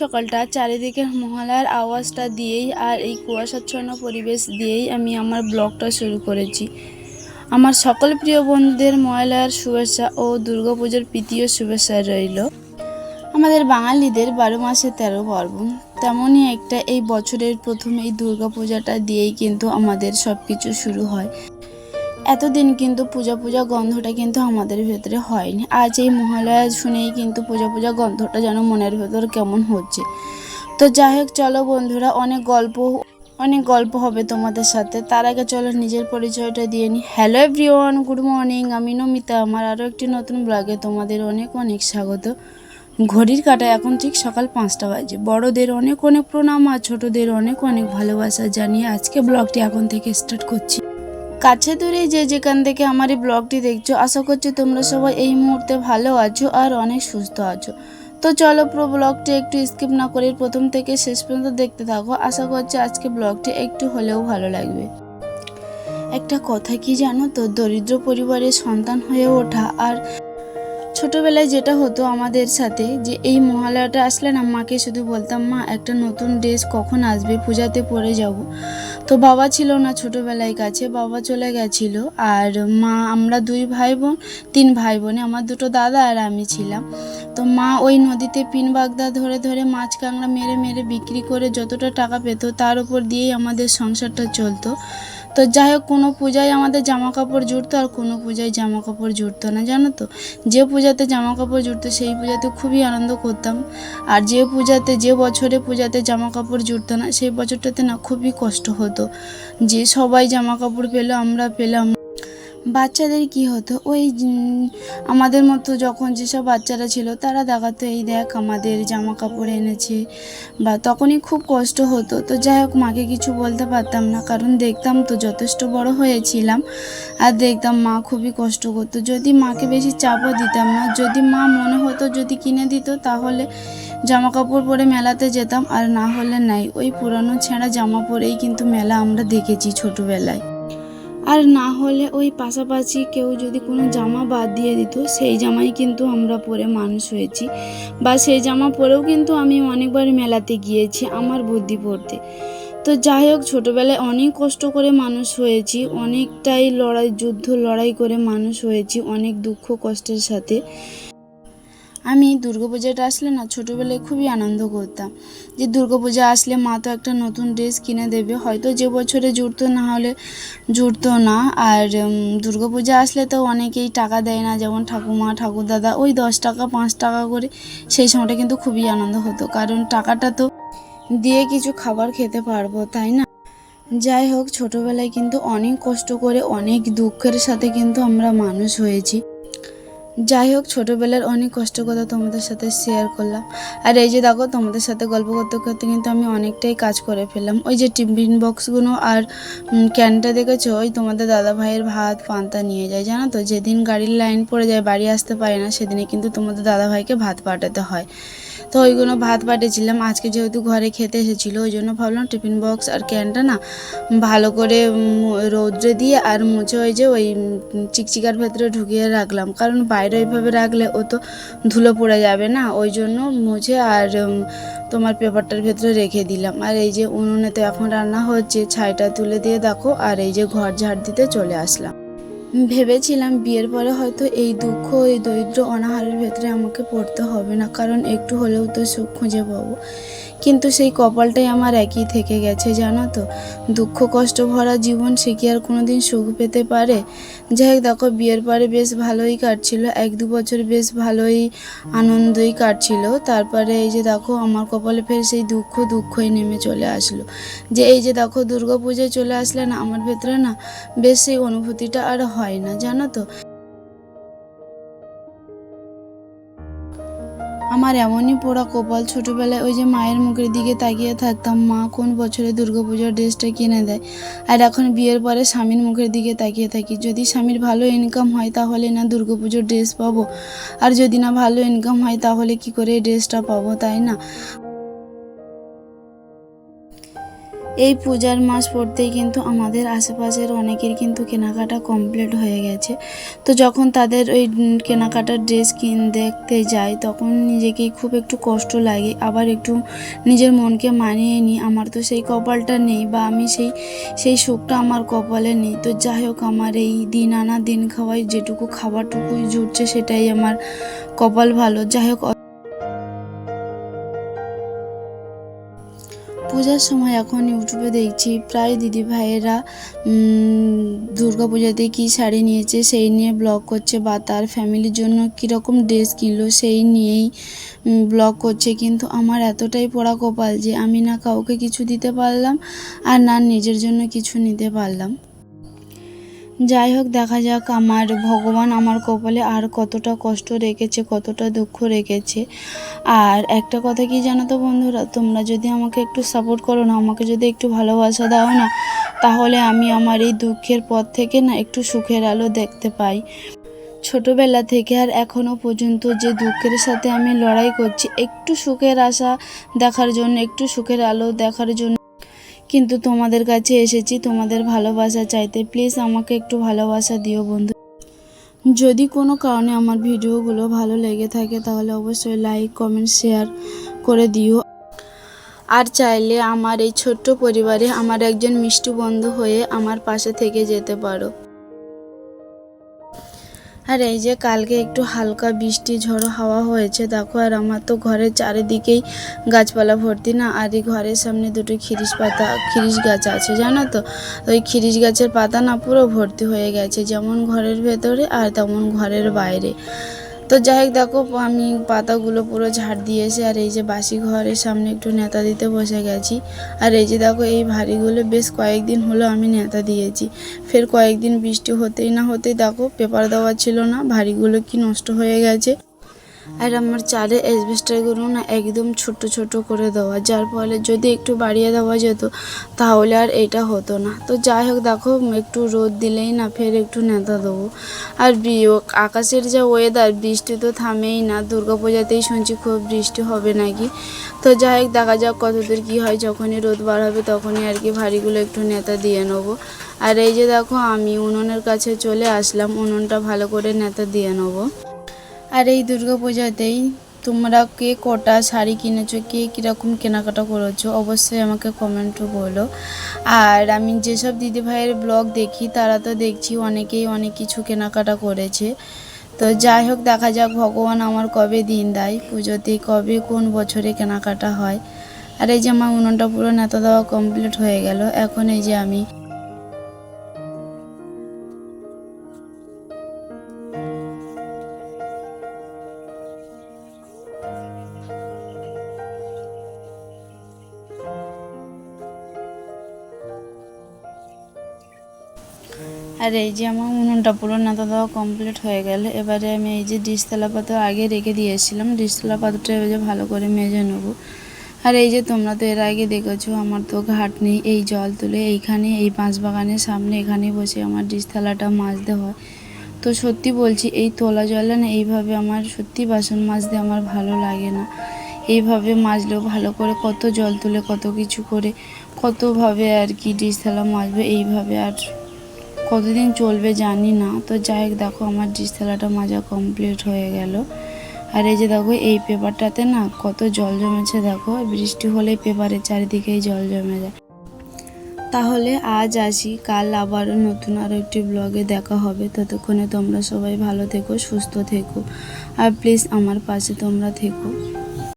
সকালটা চারিদিকের মহলার আওয়াজটা দিয়েই আর এই কুয়াশাচ্ছন্ন পরিবেশ দিয়েই আমি আমার ব্লগটা শুরু করেছি। আমার সকল প্রিয় বন্ধুদের ময়লার শুভেচ্ছা ও দুর্গাপুজোর প্রীতীয় শুভেচ্ছা রইল। আমাদের বাঙালিদের বারো মাসে তেরো পার্বণ তেমনই একটা এই বছরের প্রথম এই দুর্গাপূজাটা দিয়েই কিন্তু আমাদের সব কিছু শুরু হয়। এতদিন কিন্তু পূজা পূজা গন্ধটা কিন্তু আমাদের ভেতরে হয়নি। আজ এই মহালয়া শুনেই কিন্তু পূজা পূজা গন্ধটা যেন মনের ভেতর কেমন হচ্ছে। তো যাই হোক, চলো বন্ধুরা, অনেক গল্প অনেক গল্প হবে তোমাদের সাথে। তার আগে চলো নিজের পরিচয়টা দিয়ে নিই হ্যালো এভরিওয়ান গুড মর্নিং আমি নমিতা। আমার আরও একটি নতুন ব্লগে তোমাদের অনেক অনেক স্বাগত। ঘড়ির কাটা এখন ঠিক সকাল পাঁচটা বাজে। বড়দের অনেক অনেক প্রণাম আর ছোটদের অনেক অনেক ভালোবাসা। জানিয়ে আজকে ব্লগটি এখন থেকে স্টার্ট করছি। কাছে দূরে যে যেখান থেকে আমার এই ব্লগটি দেখছ, আশা করছি তোমরা সবাই এই মুহূর্তে ভালো আছো আর অনেক সুস্থ আছো। তো চলো পুরো ব্লগটি একটু স্কিপ না করে প্রথম থেকে শেষ পর্যন্ত দেখতে থাকো। আশা করছি আজকে ব্লগটি একটু হলেও ভালো লাগবে। একটা কথা কি জানো তো? দরিদ্র পরিবারের সন্তান হয়ে ওঠা আর ছোটবেলায় যেটা হতো আমাদের সাথে, যে এই মহালয়াটা আসলে না, মাকে শুধু বলতাম, মা, একটা নতুন ড্রেস কখন আসবে? পূজাতে পরে যাব। তো বাবা ছিল না ছোটবেলায় কাছে, বাবা চলে গেছিল। আর মা, আমরা দুই ভাই বোন, তিন ভাই বোনে, আমার দুটো দাদা আর আমি ছিলাম। তো মা ওই নদীতে পিন বাগদা ধরে ধরে মাছ কাঁকড়া মেরে মেরে বিক্রি করে যতটা টাকা পেতো তার উপর দিয়েই আমাদের সংসারটা চলতো। তো যাই হোক, কোনো পূজায় আমাদের জামা কাপড় জুটতো আর কোনো পূজায় জামা কাপড় জুটতো না, জানো তো? যে পূজাতে জামা কাপড় জুটতো সেই পূজাতে খুবই আনন্দ করতাম। আর যে পূজাতে, যে বছরে পূজাতে জামা কাপড় জুটতো না, সেই বছরটাতে না খুবই কষ্ট হতো। যে সবাই জামা কাপড় পেল, আমরা পেলাম বাচ্চাদের কি হতো? ওই আমাদের মতো যখন যেসব বাচ্চারা ছিল, তারা দেখাতো, এই দেখ, আমাদের জামা কাপড় এনেছে। বা তখনই খুব কষ্ট হতো। তো যাই হোক, মাকে কিছু বলতে পারতাম না, কারণ দেখতাম তো যথেষ্ট বড় হয়েছিলাম। আর দেখতাম মা খুবই কষ্ট করতো। যদি মাকে বেশি চাপও দিতাম না, যদি মা মনে হতো, যদি কিনে দিত, তাহলে জামা কাপড় পরে মেলাতে যেতাম। আর না হলে নাই, ওই পুরানো ছেঁড়া জামা পরেই কিন্তু মেলা আমরা দেখেছি ছোটোবেলায়। আর না হলে ওই পাশাপাশি কেউ যদি কোনো জামা বাদ দিয়ে দিত, সেই জামাই কিন্তু আমরা পরে মানুষ হয়েছি। বা সেই জামা পরেও কিন্তু আমি অনেকবার মেলাতে গিয়েছি আমার বুদ্ধি পড়তে। তো যাই হোক, ছোটোবেলায় অনেক কষ্ট করে মানুষ হয়েছি, অনেকটাই লড়াই, যুদ্ধ লড়াই করে মানুষ হয়েছি, অনেক দুঃখ কষ্টের সাথে। আমি দুর্গাপূজাটা আসলে না ছোটোবেলায় খুবই আনন্দ করতাম। যে দুর্গাপূজা আসলে মা তো একটা নতুন ড্রেস কিনে দেবে, হয়তো যে বছরে জুড়তো না হলে জুড়তো না। আর দুর্গাপূজা আসলে তো অনেকেই টাকা দেয় না, যেমন ঠাকুমা, ঠাকুরদাদা, ওই দশ টাকা, পাঁচ টাকা করে সেই সময়টা কিন্তু খুবই আনন্দ হতো। কারণ টাকাটা তো দিয়ে কিছু খাবার খেতে পারব, তাই না? যাই হোক, ছোটোবেলায় কিন্তু অনেক কষ্ট করে, অনেক দুঃখের সাথে কিন্তু আমরা মানুষ হয়েছি। যাই হোক, ছোটোবেলার অনেক কষ্ট কথা তোমাদের সাথে শেয়ার করলাম। আর এই যে দেখো, তোমাদের সাথে গল্প করতে করতে কিন্তু আমি অনেকটাই কাজ করে ফেললাম। ওই যে টিফিন বক্সগুলো আর ক্যানটা দেখেছ? ওই তোমাদের দাদা ভাইয়ের ভাত, পান্তা নিয়ে যায়, জানো তো? যেদিন গাড়ির লাইন পড়ে যায়, বাড়ি আসতে পারে না সেদিনে কিন্তু তোমাদের দাদা ভাইকে ভাত পাঠাতে হয়। তো ওইগুলো ভাত বাটেছিলাম। আজকে যেহেতু ঘরে খেতে এসেছিল, ওই জন্য ভাবলাম টিফিন বক্স আর ক্যানটা না ভালো করে রৌদ্রে দিয়ে আর মুছে ওই যে ওই চিকচিকার ভেতরে ঢুকিয়ে রাখলাম। কারণ বাইরে ওইভাবে রাখলে ও তো ধুলো পড়ে যাবে না, ওই জন্য মুছে আর তোমার পেপারটার ভেতরে রেখে দিলাম। আর এই যে উনুনে তো এখন রান্না হচ্ছে, ছাইটা তুলে দিয়ে দেখো, আর এই যে ঘর ঝাড় দিতে চলে আসলাম। ভেবেছিলাম বিয়ের পরে হয়তো এই দুঃখ, এই দরিদ্র অনাহারের ভেতরে আমাকে পড়তে হবে না, কারণ একটু হলেও তো সুখ খুঁজে পাবো। কিন্তু সেই কপালটাই আমার একই থেকে গেছে, জানো তো। দুঃখ, কষ্ট ভরা জীবন সে কি আর কোনো দিন সুখ পেতে পারে? যাই হোক, দেখো, বিয়ের পরে বেশ ভালোই কাটছিল, এক দু বছর বেশ ভালোই আনন্দই কাটছিল। তারপরে এই যে দেখো, আমার কপালে ফের সেই দুঃখ, দুঃখই নেমে চলে আসলো। যে এই যে দেখো দুর্গা পুজোয় চলে আসলে না, আমার ভেতরে না বেশ সেই অনুভূতিটা আর হয় না, জানো তো। আমার এমনই পোড়া কপাল। ছোটোবেলায় ওই যে মায়ের মুখের দিকে তাকিয়ে থাকতাম, মা কোন বছরে দুর্গাপূজার ড্রেসটা কিনে দেয়? আর এখন বিয়ের পরে স্বামীর মুখের দিকে তাকিয়ে থাকি। যদি স্বামীর ভালো ইনকাম হয়, তাহলে না দুর্গাপুজোর ড্রেস পাবো? আর যদি না ভালো ইনকাম হয়, তাহলে কি করে এই ড্রেসটা পাবো, তাই না? এই পূজার মাস পড়তেই কিন্তু আমাদের আশেপাশের অনেকের কিন্তু কেনাকাটা কমপ্লিট হয়ে গেছে। তো যখন তাদের ওই কেনাকাটার ড্রেস কিন দেখতে যায় তখন নিজেকেই খুব একটু কষ্ট লাগে। আবার একটু নিজের মনকে মানিয়ে নিই। আমার তো সেই কপালটা নেই বা আমি সেই সেই সুখটা আমার কপালে নেই। তো যাই হোক, আমার এই দিন আনা দিন খাওয়াই যেটুকু খাবারটুকুই জুটছে, সেটাই আমার কপাল ভালো। যাই হোক পূজার সময় এখন ইউটিউবে দেখছি প্রায় দিদি ভাইয়েরা দুর্গা পূজাতে কী শাড়ি নিয়েছে সেই নিয়ে ব্লগ করছে বা তার ফ্যামিলির জন্য কীরকম ড্রেস কিনলো সেই নিয়েই ব্লগ করছে। কিন্তু আমার এতটাই পড়া কপাল যে আমি না কাউকে কিছু দিতে পারলাম আর না নিজের জন্য কিছু নিতে পারলাম। যাই হোক, দেখা যাক। আমার ভগবান আমার কপালে আর কতটা কষ্ট রেখেছে, কতটা দুঃখ রেখেছে। আর একটা কথা কি জানো তো বন্ধুরা? তোমরা যদি আমাকে একটু সাপোর্ট করো না, আমাকে যদি একটু ভালোবাসা দাও না, তাহলে আমি আমার এই দুঃখের পথ থেকে না একটু সুখের আলো দেখতে পাই। ছোটবেলা থেকে আর এখনও পর্যন্ত যে দুঃখের সাথে আমি লড়াই করছি, একটু সুখের আশা দেখার জন্য, একটু সুখের আলো দেখার জন্য কিন্তু তোমাদের কাছে এসেছি, তোমাদের ভালোবাসা চাইতে। প্লিজ আমাকে একটু ভালোবাসা দিও বন্ধু। যদি কোনো কারণে আমার ভিডিওগুলো ভালো লেগে থাকে, তাহলে অবশ্যই লাইক কমেন্ট শেয়ার করে দিও। আর চাইলে আমার এই ছোট্ট পরিবারে আমার একজন মিষ্টি বন্ধু হয়ে আমার পাশে থেকে যেতে পারো। আর এই যে কালকে একটু হালকা বৃষ্টি, ঝড়ো হাওয়া হয়েছে, দেখো, আর আমার তো ঘরের চারিদিকেই গাছপালা ভর্তি না, আর এই ঘরের সামনে দুটো খিরিশ পাতা, খিরিশ গাছ আছে, জানো তো? ওই খিরিশ গাছের পাতা না পুরো ভর্তি হয়ে গেছে, যেমন ঘরের ভেতরে আর তেমন ঘরের বাইরে। তো যাই হোক, দেখো, আমি পাতাগুলো পুরো ঝাড় দিয়েছি, আর এই যে বাসি ঘরের সামনে একটু নেতা দিতে বসে গেছি। আর এই যে দেখো, এই ভারিগুলো বেশ কয়েকদিন হলো আমি নেতা দিয়েছি। ফের কয়েকদিন বৃষ্টি হতেই না হতেই, দেখো, পেপার দেওয়া ছিল না, ভারিগুলো কি নষ্ট হয়ে গেছে। আর আমার চারে অ্যাসবেস্টারগুলো না একদম ছোট ছোট করে দেওয়া, যার ফলে যদি একটু বাড়িয়ে দেওয়া যেত তাহলে আর এটা হতো না। তো যাই হোক, দেখো একটু রোদ দিলেই না ফের একটু নেতা দেবো। আর আকাশের যা ওয়েদার বৃষ্টি তো থামেই না দুর্গাপূজাতেই শুনছি খুব বৃষ্টি হবে নাকি? তো যাই হোক, দেখা যাক কতদূর কী হয়, যখনই রোদ বার হবে তখনই আর কি ভারীগুলো একটু নেতা দিয়ে নেব। আর এই যে দেখো, আমি উনুনের কাছে চলে আসলাম, উনুনটা ভালো করে নেতা দিয়ে নেব। আর এই দুর্গা পূজাতেই তোমরা কে কটা শাড়ি কিনেছো, কে কীরকম কেনাকাটা করেছ, অবশ্যই আমাকে কমেন্টও বলো। আর আমি যেসব দিদি ভাইয়ের ব্লগ দেখি, তারা তো দেখছি অনেকেই অনেক কিছু কেনাকাটা করেছে। তো যাই হোক, দেখা যাক ভগবান আমার কবে দিন দেয়, পুজোতে কবে কোন বছরে কেনাকাটা হয়। আর এই যে আমার উনুনটা পুরো নেতা দেওয়া কমপ্লিট হয়ে গেল। এখন এই যে আমি আর এই যে আমার উনুনটা পুরো নেতা দেওয়া কমপ্লিট হয়ে গেল, এবারে আমি এই যে ডিশতলা পাতা আগে রেখে দিয়েছিলাম। ডিশতলা পাতাটা এবার ভালো করে মেজে নেব। আর এই যে তোমরা তো এর আগে দেখেছ, আমার তো ঘাট নেই এই জল তুলে এইখানে, এই বাঁশ বাগানের সামনে এখানে বসে আমার ডিশ থালাটা মাজতে হয়। তো সত্যি বলছি, এই তোলা জলে না এইভাবে আমার সত্যি বাসন মাজতে আমার ভালো লাগে না। এইভাবে মাজলেও ভালো করে কত জল তুলে, কত কিছু করে, কতভাবে আর কি ডিশ থালা মাজবে, এইভাবে আর কতদিন চলবে জানি না। তো যাই হোক, দেখো আমার ডিশ থালাটা মাজা কমপ্লিট হয়ে গেল। আর এই যে দেখো, এই পেপারটাতে না কত জল জমেছে দেখো। বৃষ্টি হলে পেপারের চারিদিকেই জল জমে যায়। তাহলে আজ আসি, কাল আবারও নতুন আরও একটি ব্লগে দেখা হবে। ততক্ষণে তোমরা সবাই ভালো থেকো, সুস্থ থেকো। আর প্লিজ আমার পাশে তোমরা থেকো।